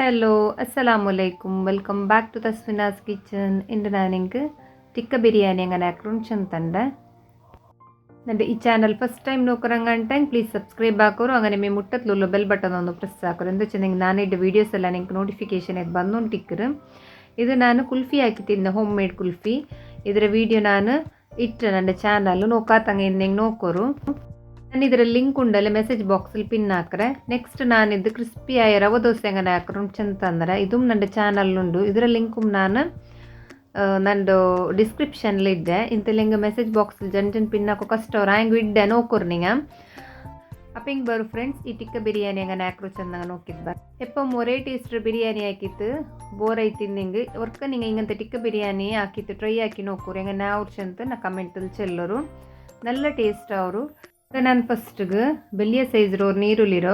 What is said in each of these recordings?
hello അസ്സാം വലൈക്കും welcome back to Tasmina's kitchen ഇൻ്റെ ഞാനെനിക്ക് ടിക്ക ബിരിയാണി അങ്ങനെ തണ്ട എൻ്റെ ഈ ചാനൽ ഫസ്റ്റ് ടൈം നോക്കുകയാണെങ്കിൽ പ്ലീസ് സബ്സ്ക്രൈബ് ആക്കോറും അങ്ങനെ മീ മുട്ടത്തിലുള്ള ബെൽ ബട്ടൺ ഒന്ന് പ്രസ് ആക്കോ എന്താ വെച്ചാൽ ഞാൻ എൻ്റെ വീഡിയോസ് എല്ലാം നിങ്ങൾക്ക് നോട്ടിഫിക്കേഷൻ വന്നോണ്ട് ടിക്കറും ഇത് ഞാൻ കുൽഫി ആക്കിത്തരുന്ന ഹോം മെയ്ഡ് കുൽഫി ഇതിൻ്റെ വീഡിയോ ഞാൻ ഇട്ടാണ് എൻ്റെ ചാനലിൽ നോക്കാത്തങ്ങനെ നിങ്ങൾ നോക്കോറും ನಾನು ಇದರ ಲಿಂಕ್ ಉಂಡಲ್ಲಿ ಮೆಸೇಜ್ ಬಾಕ್ಸಲ್ಲಿ ಪಿನ್ ಹಾಕ್ರೆ ನೆಕ್ಸ್ಟ್ ನಾನಿದ್ದು ಕ್ರಿಸ್ಪಿಯಾಗಿ ರವೆ ದೋಸೆ ಹೆಂಗನೆ ಹಾಕ್ರು ಚಂದ ತಂದ್ರೆ ಇದು ನನ್ನ ಚಾನಲ್ ಉಂಡು ಇದರ ಲಿಂಕು ನಾನು ನಂದು ಡಿಸ್ಕ್ರಿಪ್ಷನ್ಲಿ ಇದ್ದೆ ಇಂತಲ್ಲಿ ಹಿಂಗೆ ಮೆಸೇಜ್ ಬಾಕ್ಸ್ ಜನ್ ಜನ್ ಪಿನ್ ಹಾಕೋ ಕಷ್ಟ ಅವ್ರು ಹೆಂಗೆ ಇಡ್ಡೆ ನೋಕೋರು ನಿಂಗೆ ಅಪ್ಪ ಹಿಂಗೆ ಬರು ಫ್ರೆಂಡ್ಸ್ ಈ ಟಿಕ್ಕ ಬಿರಿಯಾನಿ ಹೆಂಗೆ ಹಾಕ್ರು ಚಂದಂಗೆ ನೋಕಿದ್ದ ಎಪ್ಪ ಮೊರೆ ಟೇಸ್ಟ್ರ್ ಬಿರಿಯಾನಿ ಹಾಕಿತ್ತು ಬೋರ್ ಐತಿಂದು ಹಿಂಗೆ ವರ್ಕ ನಿಂಗೆ ಹಿಂಗಂತ ಟಿಕ್ಕ ಬಿರಿಯಾನಿ ಹಾಕಿತ್ತು ಟ್ರೈ ಹಾಕಿ ನೋಕೋರು ಹೆಂಗೆ ನಾ ಅವ್ರು ಚಂತ ನಾ ಕಮೆಂಟಲ್ಲಿ ಚೆಲ್ಲೋರು ನಲ್ಲ ಟೇಸ್ಟ್ ಅವರು ಈಗ ನಾನು ಫಸ್ಟಿಗೆ ಬೆಲ್ಲಿಯ ಸೈಜ್ರೋ ನೀರುಳ್ಳಿರೋ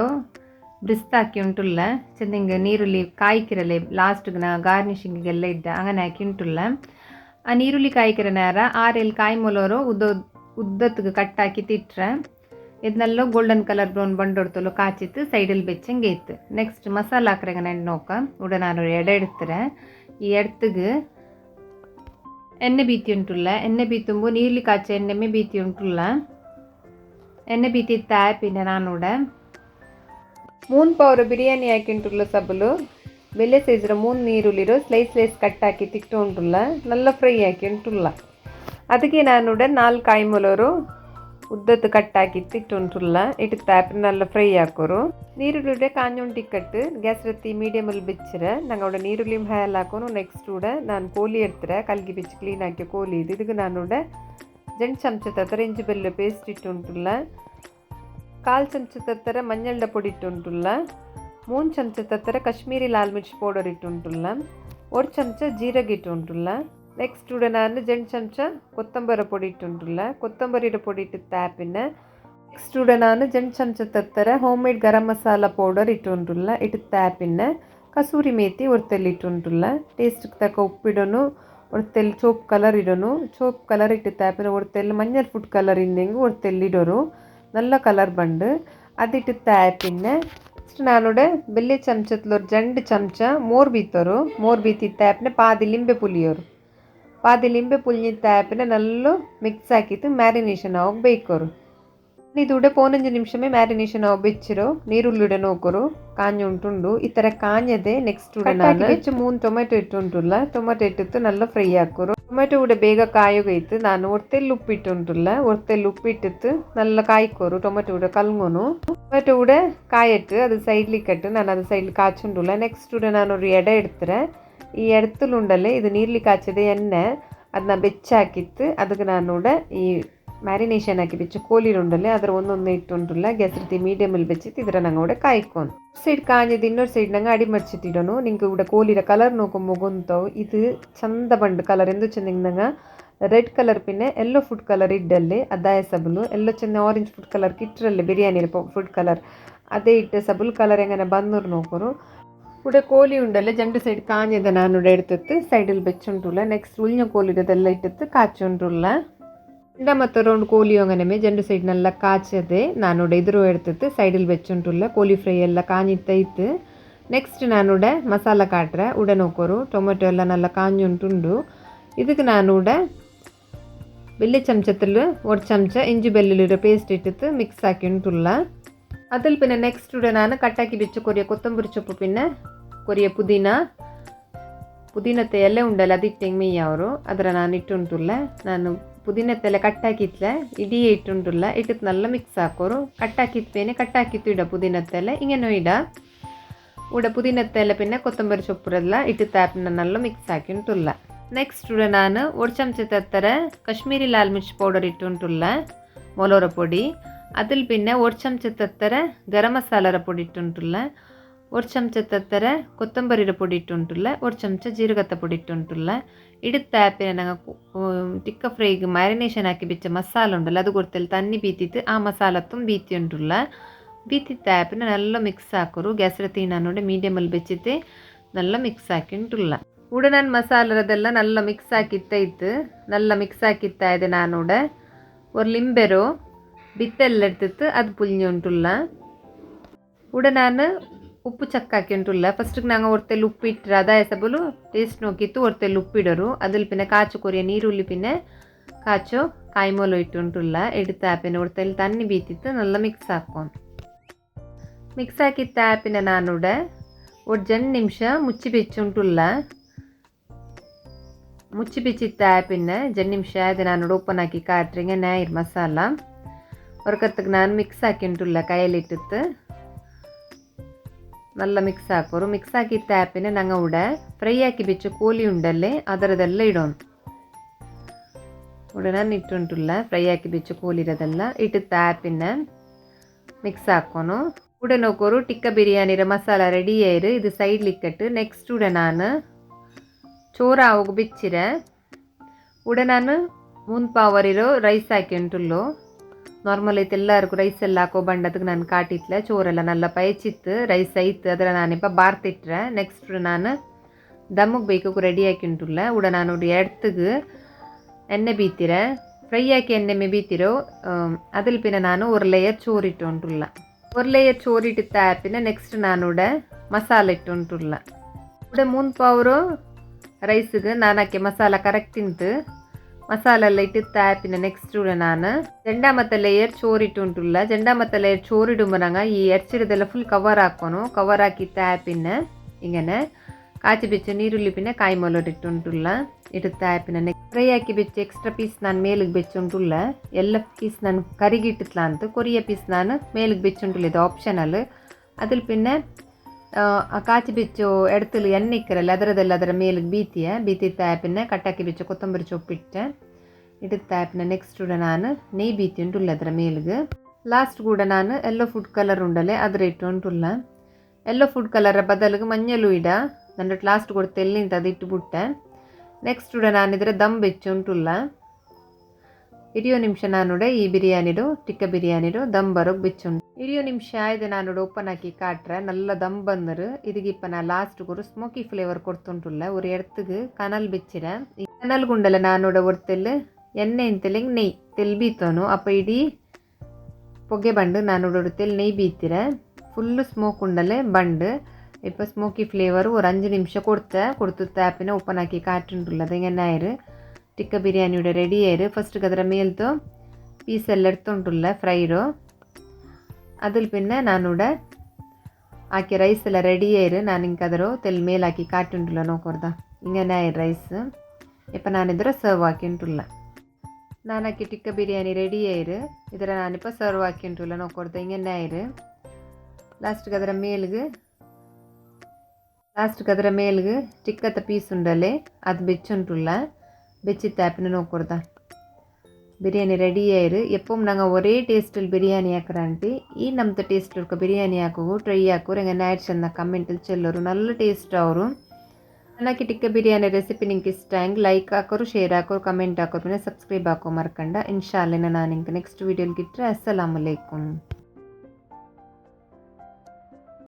ಬಿಸ್ತಾಕಿ ಉಂಟುಲ್ಲ ಚೆಂದಂಗೆ ನೀರುಳ್ಳಿ ಕಾಯ್ಕಿರಲೆ ಲಾಸ್ಟ್ಗೆ ನಾ ಗಾರ್ನಿಶಿಂಗಿಗೆಲ್ಲ ಇದ್ದ ಅಂಗನೆ ಹಾಕಿ ಉಂಟುಲ್ಲ ಆ ನೀರುಳ್ಳಿ ಕಾಯ್ಕಿರ ನಾರ ಆರೆಲ್ ಕಾಯಿ ಮೊಲೋರು ಉದ್ದೋ ಉದ್ದತ್ತಿಗೆ ಕಟ್ ತಿಟ್ರೆ ಇದನ್ನೆಲ್ಲ ಗೋಲ್ಡನ್ ಕಲರ್ ಬ್ರೌನ್ ಬಂಡೊಡ್ತಲ್ಲೋ ಕಾಚಿತ್ತು ಸೈಡಲ್ಲಿ ಬೆಚ್ಚಂಗೆ ಇತ್ತು ನೆಕ್ಸ್ಟ್ ಮಸಾಲ ಹಾಕ್ರೆಗ ನೆಂಡು ನೋಕ ಉಡ ನಾನು ಎಡೆ ಎಡ್ತಾರೆ ಈ ಎಡ್ತಿಗೆ ಎಣ್ಣೆ ಬೀತಿ ಉಂಟುಲ್ಲ ಎಣ್ಣೆ ಬೀತುಂಬು ನೀರ್ಲಿ ಕಾಚೆ ಎಣ್ಣೆಮ್ಮೆ ಬೀತಿ ಉಂಟುಲ್ಲ ಎಣ್ಣೆ ಬಿತ್ತಿತ್ತಾಯ ಪಿಂಡ ನೋಡ ಮೂನ್ ಪೌರು ಬಿರಿಯಾನಿ ಹಾಕಿಂಟುಲ್ಲ ಸಬಲು ಬೆಲೆ ಸೈಜ್ರ ಮೂನ್ ನೀರುಳ್ಳಿರು ಸ್ಲೈಸ್ ಸ್ಲೈಸ್ ಕಟ್ ಹಾಕಿ ತಿಕ್ತು ಉಂಟುಲ್ಲ ನಲ್ಲ ಫ್ರೈ ಹಾಕಿ ಉಂಟುಲ್ಲ ಅದಕ್ಕೆ ನಾನುಡ ನಾಲ್ಕು ಕಾಯಿ ಮೊಲೋರು ಉದ್ದತ್ತು ಕಟ್ ಹಾಕಿ ತಿಕ್ತು ಉಂಟುಲ್ಲ ಇಟ್ಟು ತಾಪಿ ನಲ್ಲ ಫ್ರೈ ಹಾಕೋರು ನೀರುಳ್ಳಿ ಕಾಂಜುಂಡಿ ಕಟ್ಟು ಗ್ಯಾಸ್ ರತ್ತಿ ಮೀಡಿಯಮಲ್ಲಿ ಬಿಚ್ಚರೆ ನಂಗೆ ಅವಡ ನೀರುಳ್ಳಿ ಹಾಲು ಹಾಕೋನು ನೆಕ್ಸ್ಟ್ ಕೂಡ ನಾನು ಕೋಲಿ ಎಡ್ತಾರೆ ಕಲ್ಗಿ ಬಿಚ್ಚು ಕ್ಲೀನ್ ಹಾಕಿ ಕೋಲಿ ಇದು ಇದಕ್ಕೆ ನಾನುಡ ಜಂಟು ಚಮಚ ತತ್ತರ ಇಂಜಿ ಬೆಲ್ಲ ಪೇಸ್ಟ್ ಇಟ್ಟುಂಟುಲ್ಲ ಕಾಲು ಚಮಚ ತತ್ತರ ಮಂಜಳ್ದ ಪೊಡಿ மூணு சமைச்சு ಚಮಚ காஷ்மீரி ಕಾಶ್ಮೀರಿ ಲಾಲ್ பவுடர் ಪೌಡರ್ ಇಟ್ಟುಂಟುಲ್ಲ ஒரு சமைச்சா ஜீரகம் இட்டு உண்டுள்ள நெக்ஸ்ட் உட நான் ஜெண்ட் சம்ச்ச கொத்தம்பரி பொடி இட்டுண்டுள்ள கொத்தம்பரியிட பொடி இட்டு தேப்பின நெக்ஸ்ட் உட நான் ஜெண்ட் சம்ச்ச தத்தர ஹோம்மேட் கரம் மசாலா பவுடர் இட்டு உண்டுள்ள இட்டு தேப்பின கசூரி மேத்தி ஒரு தெல்லிட்டு உண்டுள்ள டேஸ்ட்டுக்கு தக்க உப்பிடணும் ഒരു ತೆಲ್ ಚೋಪ್ ಕಲರ್ ಇಡೋನು ಚೋಪ್ ಕಲರ್ ಇಟ್ಟಿತ್ತ ಆಪಿನ ஒரு ತೆಲ್ മഞ്ഞൾ ഫുഡ് കളർ ഇന്നെങ്കിൽ ഒരു തെല്ലിടൊരു നല്ല കളർ ബണ്ട് അതിട്ടിത്ത ആപ്പിന്നെ ನಾನೋಡೆ ಬೆಲ್ಲೆ ಚಮಚತ್ಲೋರ್ ಜಂಡ್ ಚಮಚ ಮೋರ್ ಬೀತೋರು ಮೋರ್ ಬೀತಿತ್ತ ಆ್ಯಪ್ನೆ ಪಾದಿ ಲಿಂಬೆ ಪುಲಿಯೋರು ಪಾದಿ ಲಿಂಬೆ ಪುಲಿನಿತ್ತ ಆ್ಯಪ್ನೆ ನಲ್ಲು ಮಿಕ್ಸ್ ಹಾಕಿತ್ತು ಮ್ಯಾರಿನೇಷನ್ ಆಗಿ ಬೇಯ್ಕೋರು ಇದು ಪೋನೊಂದು ನಿಮಿಷಮೇ ಮ್ಯಾರಿನೇಷನ್ ನಾವು ಬೆಚ್ಚಿರೋ ನೀರುಳ್ಳಿಡೆ ನೋಕರು ಕಾಂಜಿ ಉಂಟುಂಡು ಈ ತರ ಕಾಂಜದೆ ನೆಕ್ಸ್ಟ್ ಉಡೆ ನಾನು ಹೆಚ್ಚು ಮೂನ್ ಟೊಮೆಟೊ ಇಟ್ಟುಂಟುಲ್ಲ ಟೊಮೆಟೊ ಇಟ್ಟಿತ್ತು ನಲ್ಲ ಫ್ರೈ ಹಾಕೋರು ಟೊಮೆಟೊ ಉಡೆ ಬೇಗ ಕಾಯೋಗೈತು ನಾನು ಒರ್ತೆಲ್ಲಿ ಉಪ್ಪಿಟ್ಟುಂಟುಲ್ಲ ಒರ್ತೆಲ್ಲಿ ಉಪ್ಪಿಟ್ಟಿತ್ತು ನಲ್ಲ ಕಾಯ್ಕೋರು ಟೊಮೆಟೊ ಉಡೆ ಕಲ್ಗೋನು ಟೊಮೆಟೊ ಉಡೆ ಕಾಯಟ್ಟು ಅದು ಸೈಡ್ಲಿ ಕಟ್ಟು ನಾನು ಅದು ಸೈಡ್ಲಿ ಕಾಚುಂಡುಲ್ಲ ನೆಕ್ಸ್ಟ್ ಉಡೆ ನಾನು ஒரு எடை எடுத்துறேன் ಈ ಎಡತಲುಂಡಲ್ಲೇ ಇದು ನೀರ್ಲಿ ಕಾಚಿದ ಎಣ್ಣೆ ಅದನ್ನ ಬೆಚ್ಚಾಕಿತ್ತು ಅದಕ್ಕೆ ನಾನು ಈ ಮ್ಯಾರಿನೇಷನ್ ಹಾಕಿಬಿಚ್ಚು ಕೋಲಿ ರುಂಡಲ್ಲೇ ಅದರ ಒಂದೊಂದು ಇಟ್ಟುಂಡ್ರಲ್ಲ ಗ್ಯಾಸ್ ರೀತಿ ಮೀಡಿಯಮಲ್ಲಿ ಬೆಚ್ಚಿತ್ತು ಇದರ ನಂಗೆ ಅವಡೆ ಕಾಯ್ಕೊಂಡು ಸೈಡ್ ಕಾಂಜಿದ ಇನ್ನೊಂದು ಸೈಡ್ ನಂಗೆ ಅಡಿ ಮಡ್ಚಿಟ್ಟಿಡೋನು ನಿಂಗೆ ಇವ್ಡ ಕೋಲಿರ ಕಲರ್ ನೋಕೊಂಡು ಮುಗುಂತವು ಇದು ಚಂದ ಬಂಡ್ ಕಲರ್ ಎಂದು ಚೆಂದ ನಂಗೆ ರೆಡ್ ಕಲರ್ ಪಿನ್ನೆ ಎಲ್ಲೋ ಫುಡ್ ಕಲರ್ ಇಡ್ಡಲ್ಲಿ ಅದಾಯ ಸಬಲು ಎಲ್ಲೋ ಚಂದ ಆರೆಂಜ್ ಫುಡ್ ಕಲರ್ ಕಿಟ್ರಲ್ಲಿ ಬಿರಿಯಾನಿ ಫುಡ್ ಕಲರ್ ಅದೇ ಇಟ್ಟ ಸಬಲ್ ಕಲರ್ ಹೆಂಗನ ಬಂದೂರು ನೋಕೋರು ഇവിടെ കോലി ഉണ്ടല്ലേ രണ്ട് സൈഡ് കാഞ്ഞത് നാനൂടെ എടുത്തിട്ട് സൈഡിൽ വെച്ചുകൊണ്ടുള്ള നെക്സ്റ്റ് ഉളിഞ്ഞ കോലിയുടെ ഇതെല്ലാം ഇട്ടിട്ട് കാച്ചുകൊണ്ടുള്ള ಇಂಡ ಮತ್ತು ರೌಂಡ್ ಕೋಲಿ ಒಂಗನೆ ಜಂಡು ಸೈಡ್ನೆಲ್ಲ ಕಾಚದೆ ನಾನೋಡ ಎದುರು ಎಡ್ತಿತ್ತು ಸೈಡಲ್ಲಿ ಬೆಚ್ಚುಂಟುಲ್ಲ ಕೋಲಿ ಫ್ರೈ ಎಲ್ಲ ಕಾಣಿತ್ತ ಇತ್ತು ನೆಕ್ಸ್ಟ್ ನಾನೂಡ ಮಸಾಲ ಕಾಟ್ರೆ ಉಡ ನೋಕೋರು ಟೊಮೆಟೊ ಎಲ್ಲ ನಲ್ಲ ಕಾಂಜುಂಟುಂಡು இதுக்கு நான் கூட வெள்ளை சமச்சத்தில் ஒரு சமச்ச இஞ்சி பெல்லுள்ள பேஸ்ட் இட்டுத்து மிக்ஸ் ஆக்கிட்டுள்ள அதில் பின்ன நெக்ஸ்ட் கூட நான் கட்டாக்கி வச்சு கொரிய கொத்தம்பரி சொப்பு பின்ன கொரிய புதினா புதினத்தை ಎಲ್ಲ ಉಂಡಲ್ಲ ಅದಿಟ್ಟು ಹೆಂಗೆ ಅವರು ಅದರ ನಾನು ಇಟ್ಟುಂಟುಲ್ಲ ನಾನು ಪುದೀನತ್ತೆಲ್ಲ ಕಟ್ಟಾಕಿತ್ಲೆ ಇಡೀ ಇಟ್ಟುಂಡುಲ್ಲ ಇಟ್ಟು ನಲ್ಲ ಮಿಕ್ಸ್ ಹಾಕೋರು ಕಟ್ಟಾಕಿತ್ತೇನೆ ಕಟ್ಟಾಕಿತ್ತು ಇಡ ಪುದೀನತ್ತೆಲ್ಲ ಇಂಗೆನೋ ಇಡ ഇവിടെ പുതിനത്തേല പിന്നെ കൊത്തമ്പരി ചൊപ്പുരല്ല ഇട്ട് താപ്പിനെ നല്ല മിക്സ് ആക്കിയിട്ടുള്ള നെക്സ്റ്റ് ഇവിടെ ഞാൻ ഒരു ചമച്ച തെത്തര കശ്മീരി ലാൽ മിർച്ച് പൗഡർ ഇട്ടിട്ടുള്ള മൊലോറ പൊടി അതിൽ പിന്നെ ഒരു ചമച്ച തെത്തര ഗരം മസാലര പൊടി ഇട്ടിട്ടുള്ള ஒரு ಚಮಚ ತತ್ತರ ಕೊತ್ತಂಬರಿದ ಪೊಡಿ ಇಟ್ಟುಂಟುಲ್ಲ ಒಂದು ಚಮಚ ಜೀರಗತ್ತ ಪೊಡಿ ಇಟ್ಟುಂಟುಲ್ಲ ಇಡುತ್ತ ಆ್ಯಪಿನ ನಂಗೆ ತಿಕ್ಕ ಫ್ರೈಗೆ ಮ್ಯಾರಿನೇಷನ್ ಹಾಕಿ ಬಿಚ್ಚ ಮಸಾಲ ಉಂಟಲ್ಲ ಅದು ಗೊತ್ತಲ್ಲ ತನ್ನಿ ಬೀತಿತ್ತು ಆ ಮಸಾಲತ್ತೊಂದು ಬೀತಿ ಉಂಟುಲ್ಲ ಬೀತಿತ್ತ ಆ್ಯಪಿನ ನಲ್ಲ ಮಿಕ್ಸ್ ಹಾಕೋರು ಗ್ಯಾಸ್ರ ತೀನಾನೋಡೆ ಮೀಡಿಯಮಲ್ಲಿ ಬೆಚ್ಚಿತೆ ನಲ್ಲ ಮಿಕ್ಸ್ ಹಾಕಿ ಉಂಟುಲ್ಲ உடனன் மசாலதெல்லாம் நல்லா மிக்ஸ் ஆக்கி தைத்து நல்லா மிக்ஸ் ஆக்கி தாயது நானோட ஒரு லிம்பெரோ பித்தல் எடுத்துட்டு அது புளிஞ்சு உண்டுள்ள உடனான ಉಪ್ಪು ಚಕ್ಕಾಕಿ ಉಂಟುಲ್ಲ ಫಸ್ಟಿಗೆ ನಂಗೆ ಒರ್ತಲ್ಲಿ ಉಪ್ಪಿಟ್ಟರೆ ಅದಾಯ ಸಬಲು ಟೇಸ್ಟ್ ನೋಕಿತ್ತು ಒರ್ತಲ್ಲಿ ಉಪ್ಪಿಡರು ಅದಿಲ್ ಪಿನ್ನೆ ಕಾಚು ಕೊರಿಯ ನೀರುಳ್ಳಿ ಪಿನ್ನೆ ಕಾಚು ಕಾಯ್ಮೋಲು ಇಟ್ಟು ಉಂಟುಲ್ಲ ಎಡ್ತ ಆಪಿನ ಒರ್ತಲ್ಲಿ ತಣ್ಣಿ ಬೀತಿತ್ತು ನಲ್ಲ ಮಿಕ್ಸ್ ಹಾಕೊಂಡು ಮಿಕ್ಸ್ ಹಾಕಿತ್ತ ಆಪಿನ ನಾನುಡ ಒಡ್ಜನ್ ನಿಮಿಷ ಮುಚ್ಚಿ ಬೆಚ್ಚಿ ಉಂಟುಲ್ಲ ಮುಚ್ಚಿ ಬಿಚ್ಚಿತ್ತ ಆ್ಯಪಿನ ಜನ್ ನಿಮಿಷ ಅದು ನಾನು ಓಪನ್ ಹಾಕಿ ಕಾಟ್ರಿಂಗೆ ನಾಯಿರ್ ಮಸಾಲ ಹೊರಕತ್ತಗೆ ನಾನು ಮಿಕ್ಸ್ ಹಾಕಿ ಉಂಟುಲ್ಲ ಕೈಯಲ್ಲಿ ಇಟ್ಟಿತ್ತು ನಲ್ಲ ಮಿಕ್ಸ್ ಹಾಕೋರು ಮಿಕ್ಸ್ ಹಾಕಿದ್ದ ಆ್ಯಪಿನ ನಂಗೆ ಉಡ ಫ್ರೈ ಹಾಕಿ ಬಿಚ್ಚು ಕೋಲಿ ಉಂಡಲ್ಲೇ ಅದರದೆಲ್ಲ ಇಡೋಣ ಉಡನ ಇಟ್ಟುಂಟುಲ್ಲ ಫ್ರೈ ಹಾಕಿ ಬಿಚ್ಚು ಕೋಲಿ ಇರೋದೆಲ್ಲ ಇಟ್ಟುತ್ತ ಆ್ಯಪಿನ ಮಿಕ್ಸ್ ಹಾಕೋನು உடன் ஒரு டிக்க பிரியாணிற மசாலா ரெடி ஆயிரு இது சைடில் இக்கட்டு நெக்ஸ்ட் உட நான் சோறாவுக்கு பிச்சிற உட நான் மூன் பாவரிலோ ரைஸ் ஆக்கின்ட்டுள்ளோ ನಾರ್ಮಲ್ ಐತೆ ಎಲ್ಲ ರೈಸ್ ಎಲ್ಲ ಹಾಕೋ ಬಂಡದಕ್ಕೆ ನಾನು ಕಾಟಿಟ್ಲೆ ಚೋರೆಲ್ಲ ನಲ್ಲ ಪಯಚಿತ್ತು ರೈಸ್ ಐತೆ ಅದರ ನಾನಿಪ್ಪ ಬಾರ್ತಿಟ್ರೆ ನೆಕ್ಸ್ಟ್ ನಾನು ದಮ್ಮಗೆ ಬೇಕಕ್ಕೆ ರೆಡಿ ಹಾಕಿಂಟುಲ್ಲ ಉಡ ನಾನು ಎಡ್ತಿಗೆ ಎಣ್ಣೆ ಬೀತಿರೆ ಫ್ರೈ ಹಾಕಿ ಎಣ್ಣೆ ಮೇ ಬೀತಿರೋ அதில் பின்ன ನಾನು ஒரு ಲೇಯರ್ ಚೋರಿಟ್ಟು ಉಂಟುಲ್ಲ ஒரு ಲೇಯರ್ ಚೋರಿಟ್ಟಿತ್ತ பின்ன ನೆಕ್ಸ್ಟ್ ನಾನೂಡ ಮಸಾಲೆ ಇಟ್ಟು ಉಂಟುಲ್ಲ ಉಡ ಮೂನ್ ಪೌರು ರೈಸ್ಗೆ ನಾನು ಹಾಕಿ ಮಸಾಲ ಕರೆಕ್ಟ್ ತಿಂತು ಮಸಾಲೆಲ್ಲ ಇಟ್ಟಿತ್ತು ಆ್ಯಪಿನ ನೆಕ್ಸ್ಟ್ ಉಡ ನಾನು ಜೆಂಡಾ ಮತ್ತೆ ಲೇಯರ್ ಚೋರಿಟ್ಟು ಉಂಟುಲ್ಲ ಜೆಂಡಾ ಮತ್ತೆ ಲೇಯರ್ ಚೋರಿಡು ಬರಂಗ ಈ ಎರ್ಚಿರದೆಲ್ಲ ಫುಲ್ ಕವರ್ ಹಾಕೋನು ಕವರ್ ಹಾಕಿತ್ತ ಆ್ಯಪಿನ ಹಿಂಗನೆ ಕಾಚಿ ಬಿಚ್ಚು ನೀರುಳ್ಳಿ ಪಿನ್ನ ಕಾಯಿ ಮೊಲೋಡಿಟ್ಟು ಉಂಟುಲ್ಲ ಇಡುತ್ತೆ ಆ್ಯಪಿನ ನೆಕ್ಸ್ಟ್ ಫ್ರೈ ಹಾಕಿ ಬಿಚ್ಚು ಎಕ್ಸ್ಟ್ರಾ ಪೀಸ್ ನಾನು ಮೇಲಿಗೆ ಬೆಚ್ಚುಂಟುಲ್ಲ ಎಲ್ಲ ಪೀಸ್ ನಾನು ಕರಿಗಿಟ್ಟಿತ್ಲ ಅಂತ ಕೊರಿಯ ಪೀಸ್ ನಾನು ಮೇಲಿಗೆ ಬೆಚ್ಚುಂಟುಲ್ಲ ಇದು ಆಪ್ಷನಲ್ അതിൽ പിന്നെ ಕಾಚಿ ಬಿಚ್ಚು ಎಡ್ತಿಲಿ ಎಣ್ಣೆ ಇಕ್ಕರಲ್ಲ ಅದರದೆಲ್ಲ ಅದರ ಮೇಲೆ ಬೀತಿಯ ಬೀತಿತ್ತ ಆ್ಯಪಿನ ಕಟ್ಟಾಕಿ ಬಿಚ್ಚು ಕೊತ್ತಂಬರಿ ಸೊಪ್ಪಿಟ್ಟೆ ಇಡುತ್ತ ಆ್ಯಪಿನ ನೆಕ್ಸ್ಟ್ ಕೂಡ ನಾನು ನೆಯ್ ಬೀತಿ ಉಂಟುಲ್ಲ ಅದರ ಮೇಲಿಗೆ ಲಾಸ್ಟ್ ಕೂಡ ನಾನು ಎಲ್ಲೋ ಫುಡ್ ಕಲರ್ ಉಂಡಲೆ ಅದರ ಇಟ್ಟು ಉಂಟುಲ್ಲ ಎಲ್ಲೋ ಫುಡ್ ಕಲರ ಬದಲಿಗೆ ಮಂಜಲು ಇಡ ನನ್ನ ಲಾಸ್ಟ್ ಕೊಡ್ತೆ ಎಲ್ಲಿಂದ ಅದು ಇಟ್ಟುಬಿಟ್ಟೆ ನೆಕ್ಸ್ಟ್ ಕೂಡ ನಾನು ಇದರ ದಮ್ ಬೆಚ್ಚು ಉಂಟುಲ್ಲ ಹಿಡಿಯೋ ನಿಮಿಷ ನಾನು ಈ ಬಿರಿಯಾನಿಡು ಟಿಕ್ಕ ಬಿರಿಯಾನಿಡು ದಮ್ ಬರೋಗ್ ಬಿಚ್ಚುಂಡು ಹಿಡಿಯೋ ನಿಮಿಷ ಆಯ್ದು ನಾನು ಓಪನ್ ಹಾಕಿ ಕಾಟ್ರೆ ನಲ್ಲ ದಮ್ ಬಂದರು ಇದಗಿಪ್ಪ ನಾ ಲಾಸ್ಟ್ಗೆ ஒரு ஸ்மோக்கி ஃப்ளேவர் கொடுத்துட்டுள்ள ஒரு இடத்துக்கு கனல் வச்சிடேன் கனல் குண்டல நானோட ஒரு தெல் எண்ணெய் தெலுங்கு நெய் தெல் பீத்தணும் அப்போ இடி பொகை பண்டு நானோட ஒரு தெல் நெய் பீத்திறேன் ஃபுல்லு ஸ்மோக் உண்டலே பண்டு இப்போ ஸ்மோக்கி ஃப்ளேவர் ஒரு அஞ்சு நிமிஷம் கொடுத்தேன் கொடுத்து தேப்பினா ஓப்பன் ஆக்கி காட்டுன்ட்டுள்ளது எண்ணெய் ஆயிரு ಟಿಕ್ಕ ಬಿರಿಯಾನಿയുടെ ರೆಡಿ ആയിರು ഫസ്റ്റ് കതറ മേൽത്തോ പീസ് എല്ലാം എടുത്തോണ്ടുള്ള ഫ്രൈഡോ അതിൽ പിന്നെ ഞാനിവിടെ ആക്കി റൈസ് എല്ലാം റെഡി ആയിരു ഞാൻ ഇങ്ങതൊരു തെൽ മേലാക്കി കാറ്റുണ്ടല്ലോ നോക്കോർതാ ഇങ്ങനെ ആയി റൈസ് ഇപ്പം ഞാനിതൊരു സെർവ് ആക്കിയിട്ടുള്ള നാനാക്കി ടിക്ക ബിരിയാണി റെഡി ആയിരു ഇതിൽ ഞാനിപ്പോൾ സെർവ് ആക്കിയിട്ടുള്ള നോക്കോർത്ത ഇങ്ങനെ ആയിരു ലാസ്റ്റ് കതിര മേലുക് ലാസ്റ്റ് കതിര മേലുക് ടിക്കത്തെ പീസ് ഉണ്ടല്ലേ അത് വെച്ചിട്ടുള്ള பெட்ஷீட் ஆப்பினனும் கொடுத்தா ಬಿರಿಯಾನಿ ರೆಡಿ ಆಯಿರು ಎಪ್ಪೊಮ್ ನಂಗೆ ಒರೇ ಟೇಸ್ಟಲ್ಲಿ ಬಿರಿಯಾನಿ ಹಾಕ್ರಾಂಟಿ ಈ ನಮ್ಮದು ಟೇಸ್ಟ್ ಇರ್ಕ ಬಿರಿಯಾನಿ ಹಾಕೋವು ಟ್ರೈ ಹಾಕೋರು ಹಂಗೆ ನೈಟ್ ಚೆಂದ ಕಮೆಂಟಲ್ಲಿ ಚೆಲ್ಲೋರು ನಲ್ಲ ಟೇಸ್ಟ್ ಅವರು ನನಗೆ ಟಿಕ್ಕ ಬಿರಿಯಾನಿ ರೆಸಿಪಿ ನಿಂಗೆ ಇಷ್ಟ ಹಂಗೆ ಲೈಕ್ ಹಾಕೋರು ಶೇರ್ ಹಾಕೋರು ಕಮೆಂಟ್ ಹಾಕೋರು ಸಬ್ಸ್ಕ್ರೈಬ್ ಹಾಕೋ ಮರ್ಕಂಡ ಇನ್ಶಾಲ್ಲೇನ ನಾನು ಹಿಂಗೆ ನೆಕ್ಸ್ಟ್ ವೀಡಿಯೋಲಿ ಗಿಟ್ರೆ ಅಸ್ಸಲಾಮಲೈಕುಮ್